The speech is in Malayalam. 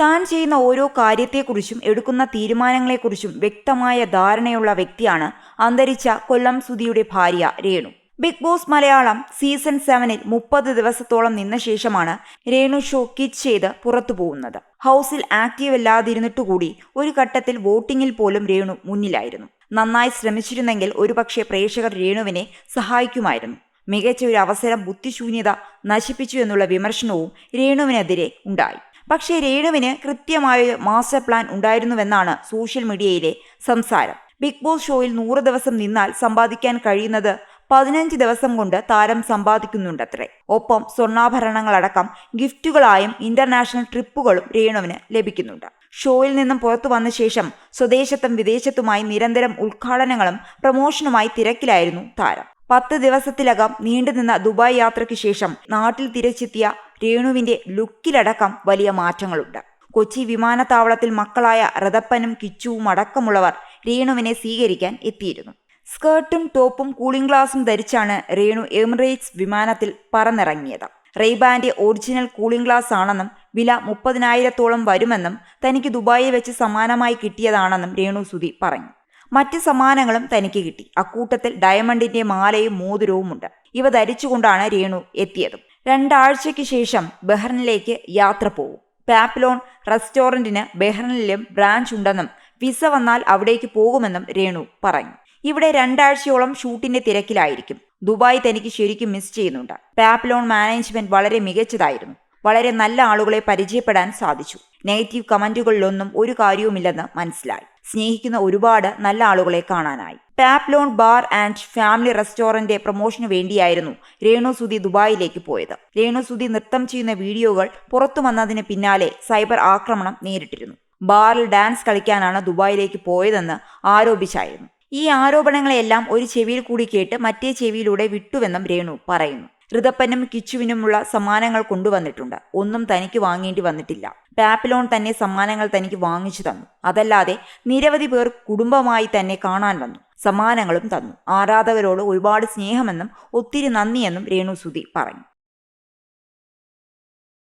താൻ ചെയ്യുന്ന ഓരോ കാര്യത്തെക്കുറിച്ചും എടുക്കുന്ന തീരുമാനങ്ങളെക്കുറിച്ചും വ്യക്തമായ ധാരണയുള്ള വ്യക്തിയാണ് അന്തരിച്ച കൊല്ലം സുധിയുടെ ഭാര്യ Renu. Big boss Malayalam season സെവനിൽ മുപ്പത് ദിവസത്തോളം നിന്ന ശേഷമാണ് രേണു ഷോ കിച്ച് ചെയ്ത് പുറത്തു പോകുന്നത്. ഹൗസിൽ ആക്റ്റീവ് അല്ലാതിരുന്നിട്ടുകൂടി ഒരു ഘട്ടത്തിൽ വോട്ടിങ്ങിൽ പോലും രേണു മുന്നിലായിരുന്നു. നന്നായി ശ്രമിച്ചിരുന്നെങ്കിൽ ഒരുപക്ഷെ പ്രേക്ഷകർ രേണുവിനെ സഹായിക്കുമായിരുന്നു. മികച്ച ഒരു അവസരം ബുദ്ധിശൂന്യത നശിപ്പിച്ചു എന്നുള്ള വിമർശനവും രേണുവിനെതിരെ ഉണ്ടായി. പക്ഷേ രേണുവിന് കൃത്യമായ മാസ്റ്റർ പ്ലാൻ ഉണ്ടായിരുന്നുവെന്നാണ് സോഷ്യൽ മീഡിയയിലെ സംസാരം. ബിഗ് ബോസ് ഷോയിൽ നൂറ് ദിവസം നിന്നാൽ സമ്പാദിക്കാൻ കഴിയുന്നത് പതിനഞ്ച് ദിവസം കൊണ്ട് താരം സമ്പാദിക്കുന്നുണ്ടത്രേ. ഒപ്പം സ്വർണാഭരണങ്ങളടക്കം ഗിഫ്റ്റുകളായും ഇന്റർനാഷണൽ ട്രിപ്പുകളും രേണുവിന് ലഭിക്കുന്നുണ്ട്. ഷോയിൽ നിന്നും പുറത്തു വന്ന ശേഷം സ്വദേശത്തും വിദേശത്തുമായി നിരന്തരം ഉദ്ഘാടനങ്ങളും പ്രമോഷനുമായി തിരക്കിലായിരുന്നു താരം. പത്ത് ദിവസത്തിലകം നീണ്ടുനിന്ന ദുബായ് യാത്രയ്ക്ക് ശേഷം നാട്ടിൽ തിരിച്ചെത്തിയ രേണുവിന്റെ ലുക്കിലടക്കം വലിയ മാറ്റങ്ങളുണ്ട്. കൊച്ചി വിമാനത്താവളത്തിൽ മക്കളായ റതപ്പനും കിച്ചുവും അടക്കമുള്ളവർ രേണുവിനെ സ്വീകരിക്കാൻ എത്തിയിരുന്നു. സ്കേർട്ടും ടോപ്പും കൂളിംഗ് ഗ്ലാസും ധരിച്ചാണ് രേണു എമിറേറ്റ്സ് വിമാനത്തിൽ പറന്നിറങ്ങിയത്. റെയ്ബാന്റെ ഒറിജിനൽ കൂളിംഗ് ഗ്ലാസ് ആണെന്നും വില മുപ്പതിനായിരത്തോളം വരുമെന്നും തനിക്ക് ദുബായിൽ വെച്ച് സമാനമായി കിട്ടിയതാണെന്നും രേണു സുധി പറഞ്ഞു. മറ്റ് സമ്മാനങ്ങളും തനിക്ക് കിട്ടി. അക്കൂട്ടത്തിൽ ഡയമണ്ടിന്റെ മാലയും മോതിരവുമുണ്ട്. ഇവ ധരിച്ചുകൊണ്ടാണ് രേണു എത്തിയത്. രണ്ടാഴ്ചയ്ക്ക് ശേഷം ബഹ്റിനിലേക്ക് യാത്ര പോകും പാപ്ലോൺ റെസ്റ്റോറന്റിന് ബഹ്റിനിലും ബ്രാഞ്ച് ഉണ്ടെന്നും വിസ വന്നാൽ അവിടേക്ക് പോകുമെന്നും രേണു പറഞ്ഞു. ഇവിടെ രണ്ടാഴ്ചയോളം ഷൂട്ടിന്റെ തിരക്കിലായിരിക്കും. ദുബായ് തനിക്ക് ശരിക്കും മിസ് ചെയ്യുന്നുണ്ട്. പാപ്ലോൺ മാനേജ്മെന്റ് വളരെ മികച്ചതായിരുന്നു. വളരെ നല്ല ആളുകളെ പരിചയപ്പെടാൻ സാധിച്ചു. നെഗറ്റീവ് കമന്റുകളിലൊന്നും ഒരു കാര്യവുമില്ലെന്ന് മനസ്സിലായി. സ്നേഹിക്കുന്ന ഒരുപാട് നല്ല ആളുകളെ കാണാനായി. പാപ്ലോൺ ബാർ ആൻഡ് ഫാമിലി റെസ്റ്റോറന്റ് പ്രൊമോഷന് വേണ്ടിയായിരുന്നു രേണു സുധി ദുബായിലേക്ക് പോയത്. രേണു സുധി നൃത്തം ചെയ്യുന്ന വീഡിയോകൾ പുറത്തു വന്നതിന് പിന്നാലെ സൈബർ ആക്രമണം നേരിട്ടിരുന്നു. ബാറിൽ ഡാൻസ് കളിക്കാനാണ് ദുബായിലേക്ക് പോയതെന്ന് ആരോപിച്ചായിരുന്നു. ഈ ആരോപണങ്ങളെല്ലാം ഒരു ചെവിയിൽ കൂടി കേട്ട് മറ്റേ ചെവിയിലൂടെ വിട്ടുവെന്നും രേണു പറയുന്നു. ഋതപ്പനും കിച്ചുവിനുമുള്ള സമ്മാനങ്ങൾ കൊണ്ടുവന്നിട്ടുണ്ട്. ഒന്നും തനിക്ക് വാങ്ങേണ്ടി വന്നിട്ടില്ല. പാപ്പിലോൺ തന്നെ സമ്മാനങ്ങൾ തനിക്ക് വാങ്ങിച്ചു തന്നു. അതല്ലാതെ നിരവധി പേർ കുടുംബമായി തന്നെ കാണാൻ വന്നു. സമ്മാനങ്ങളും തന്നു. ആരാധകരോട് ഒരുപാട് സ്നേഹമെന്നും ഒത്തിരി നന്ദിയെന്നും രേണു സുധി പറഞ്ഞു.